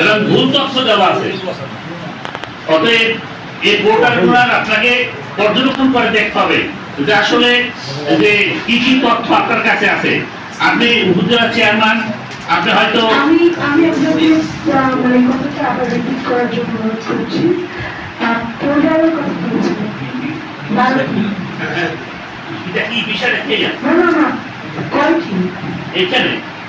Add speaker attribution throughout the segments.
Speaker 1: এবং ভুল তথ্য দেওয়া আছে। অতএব এই পোর্টালগুলো আপনাকে পর্যবেক্ষণ করে দেখতে হবে। যে আসলে যে কি কি তথ্য আপনার কাছে আছে আপনি উপজেলা চেয়ারম্যান আপনি হয়তো
Speaker 2: আমি আমি আপনাকে মানে কথাটা আবার রিপিট করার জন্য অনুরোধ করছি। পোর্টালের কথা বলছিলেন
Speaker 1: এটা কি বিষয় রেখে যান
Speaker 2: না না না। কয়টি
Speaker 1: এখানে এখানে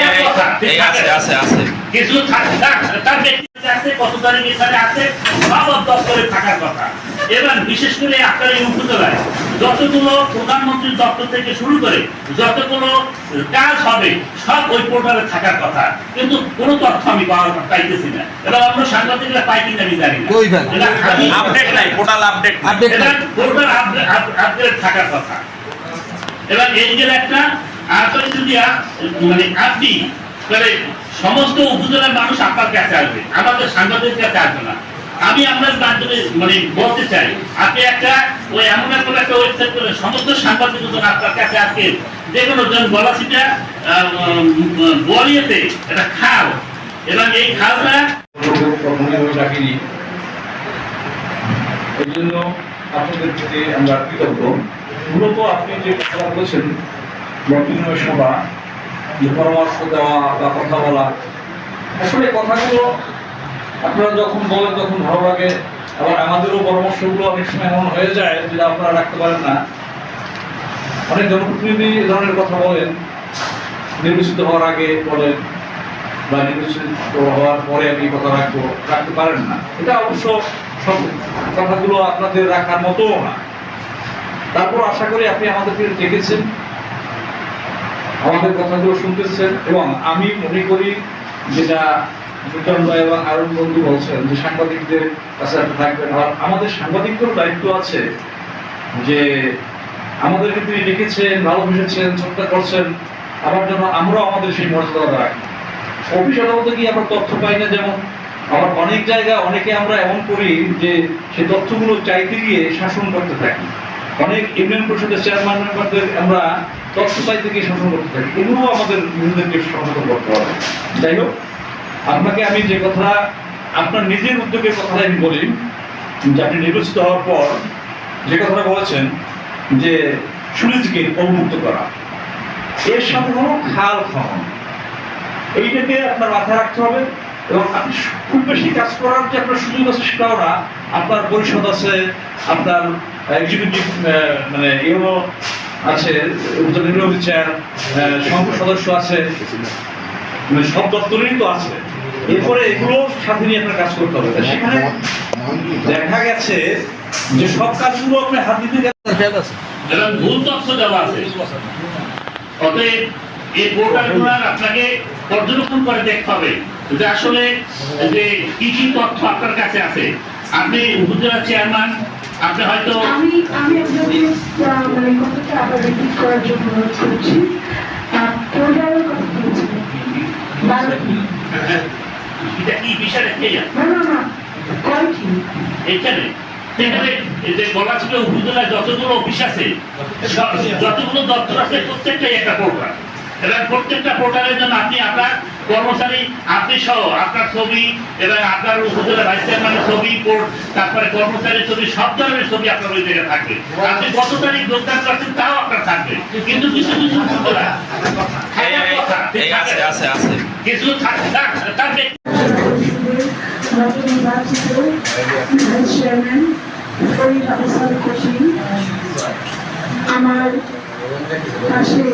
Speaker 1: এই
Speaker 3: এই এই আছে আছে আছে।
Speaker 1: কিছু থাক- থাক- তার ব্যক্তিগত আছে কত তারিখ এখানে আছে সব দপ্তরে থাকার কথা। এবং বিশেষ করে আপনার এই উপজেলায় যতগুলো প্রধানমন্ত্রীর দপ্তর থেকে শুরু করে যতগুলো কাজ হবে সব ওই পোর্টালে থাকার কথা। কিন্তু কোনো তথ্য আমি পাইতেছি না। এবং আমরা সাংবাদিকরা পাই কিনা আমি জানি না।
Speaker 3: আপডেট নাই portal update
Speaker 4: update
Speaker 1: portal update থাকার কথা। এবং এই যে একটা আন্তরিক যদি মানে আপনি মানে সমস্ত উপজেলার মানুষ আপনার কাছে আসবে। আমাদের সাংবাদিকের কাছে আসবে না। আমি আপনার মাধ্যমে মানে বলতে চাই, আপনি একটা ওই এমন একটা একটা ওয়েবসাইট করে সমস্ত সাংবাদিকজন আপনার কাছে আজকে যে কোনো জন গলাচিটা বলিয়েতে একটা খাল। এবং এই খালটা
Speaker 5: ডাকিনি এই জন্য আপনাদের প্রতি আমরা কৃতজ্ঞ। মূলত আপনি যে কথা বলেছেন মন্ত্রীয় সভা পরামর্শ দেওয়া বা কথা বলা। আসলে কথাগুলো আপনারা যখন বলেন তখন ভালো লাগে, আবার আমাদেরও পরামর্শগুলো অনেক সময় এমন হয়ে যায় যেটা আপনারা রাখতে পারেন না। অনেক জনপ্রতিনিধি এ ধরনের কথা বলেন, নির্বাচিত হওয়ার আগে বলেন বা নির্বাচিত হওয়ার পরে আপনি কথা রাখব, রাখতে পারেন না। এটা অবশ্য সব কথাগুলো আপনাদের রাখার মতো না। তারপর আশা করি আপনি আমাদেরকে দেখেছেন আমাদের কথাগুলো শুনতেছেন এবং আমি মনে করি যেটা ভাই এবং আরুণ বন্ধু বলছেন যে সাংবাদিকদের কাছে থাকবেন। আর আমাদের সাংবাদিকদেরও দায়িত্ব আছে যে আমাদেরকে তিনি লিখেছেন ভালোবেসেছেন শ্রদ্ধা করছেন। আমার জন্য আমরাও আমাদের সেই মর্যাদা রাখি। অফিস আদালতে গিয়ে আমরা তথ্য পাই না, যেমন আবার অনেক জায়গায় অনেকে আমরা এমন করি যে সেই তথ্যগুলো চাইতে গিয়ে শাসন করতে থাকি। অনেক ইউনিয়ন পরিষদের চেয়ারম্যান মেম্বারদের আমরা চাইতে গিয়ে শাসন করতে থাকি এগুলো আমাদের নিজেদেরকে সচেতন করতে হবে। যাই হোক, আপনাকে আমি যে কথা আপনার নিজের উদ্যোগের কথা আমি বলি, যে আপনি নির্বাচিত হওয়ার পর যে কথাটা বলেছেন, যে সুনীতিকে অবমুক্ত করা, এর সাথে হলো খাল খনন। এইটাকে আপনার মাথায় রাখতে হবে এবং আপনি খুব বেশি কাজ করার যে আপনার সুযোগ আছে সেটাও না, আপনার পরিষদ আছে, আপনার এক্সিকিউটিভ মানে ইউনো আছে নির্বাহী চেয়ার সংসদ সদস্য আছে মানে সব দপ্তরেরই তো আছে। এরপরে এগুলো সাথে নিয়ে আপনার কাজ করতে হবে। সেখানে দেখা গেছে যে সব কাজগুলো আপনি হাত দিতে
Speaker 1: ভুল তথ্য দেওয়া আছে। অতএব এই আপনাকে পর্যবেক্ষণ করে দেখতে হবে যে আসলে যে কি কি তথ্য আপনার কাছে আছে। আপনি উপজেলা চেয়ারম্যান আপনি হয়তো
Speaker 2: আমি আমি আপনাকে আহ, মানে কথাটা আবার রিপিট করার জন্য অনুরোধ করছি। কথা
Speaker 1: এটা কি বিষয় রেখে
Speaker 2: না না না কয়টি
Speaker 1: এখানে গলাচিপে উপজেলায় যতগুলো অফিস আছে যতগুলো দপ্তর আছে প্রত্যেকটাই একটা এবং প্রত্যেকটা পোর্টালের জন্য আপনি আপনার কর্মচারী আপনি সহ আপনার ছবি এবং আপনার উপজেলা ভাইস চেয়ারম্যানের ছবি তারপরে কর্মচারীর ছবি সব ধরনের ছবি আপনার ওই জায়গায় থাকবে আপনি কত তারিখ যোগদান করছেন তাও আপনার থাকবে। কিন্তু কিছু কিছু উপজেলা
Speaker 3: এই এই এই আছে? আছে আছে
Speaker 1: কিছু থাক- থাক- তার ব্যক্তি
Speaker 2: নতুন নির্বাচিত ভাইস চেয়ারম্যান ফরিদ আহসান কশিম আমার পাশে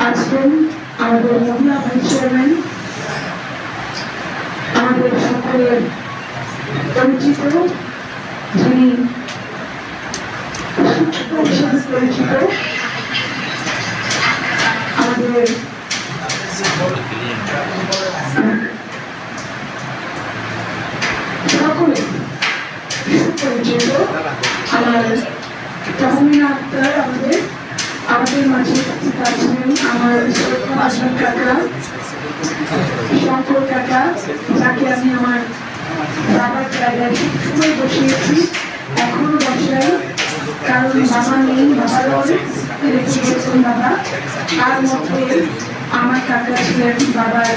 Speaker 2: আছেন আমাদের মহিলা ভাইস চেয়ারম্যান আমাদের সকলের পরিচিত যিনি শিক্ষক হিসেবে পরিচিত আমাদের সকলে সুপরিচিত আমার তাহমিনা আক্তার আমাদের আমাদের মাঝে আছেন আমার আসন কাকা, শঙ্কর কাকা, যাকে আমি আমার বাবার জায়গায় সবসময় বসিয়েছি। এখনও বসাই কারণ বাবা নেই বাবার রেখে বাবা। তার মধ্যে আমার কাকা ছিলেন বাবার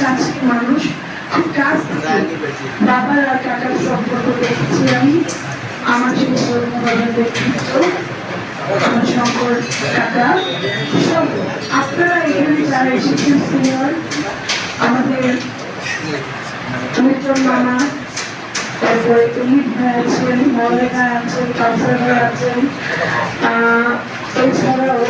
Speaker 2: কাছের মানুষ। খুব কাছ বাবার আর কাকার সম্পর্ক দেখেছি আমি। আমার সেই বাবার ব্যক্তিত্ব শঙ্কর কাকা সব আপনারা এখানে যারা এসেছেন সিনিয়র আমাদের মিত্র মামা, তারপরে তুলিপ ভাই আছেন, মলেকা আছেন কাউসার আছেন। এছাড়াও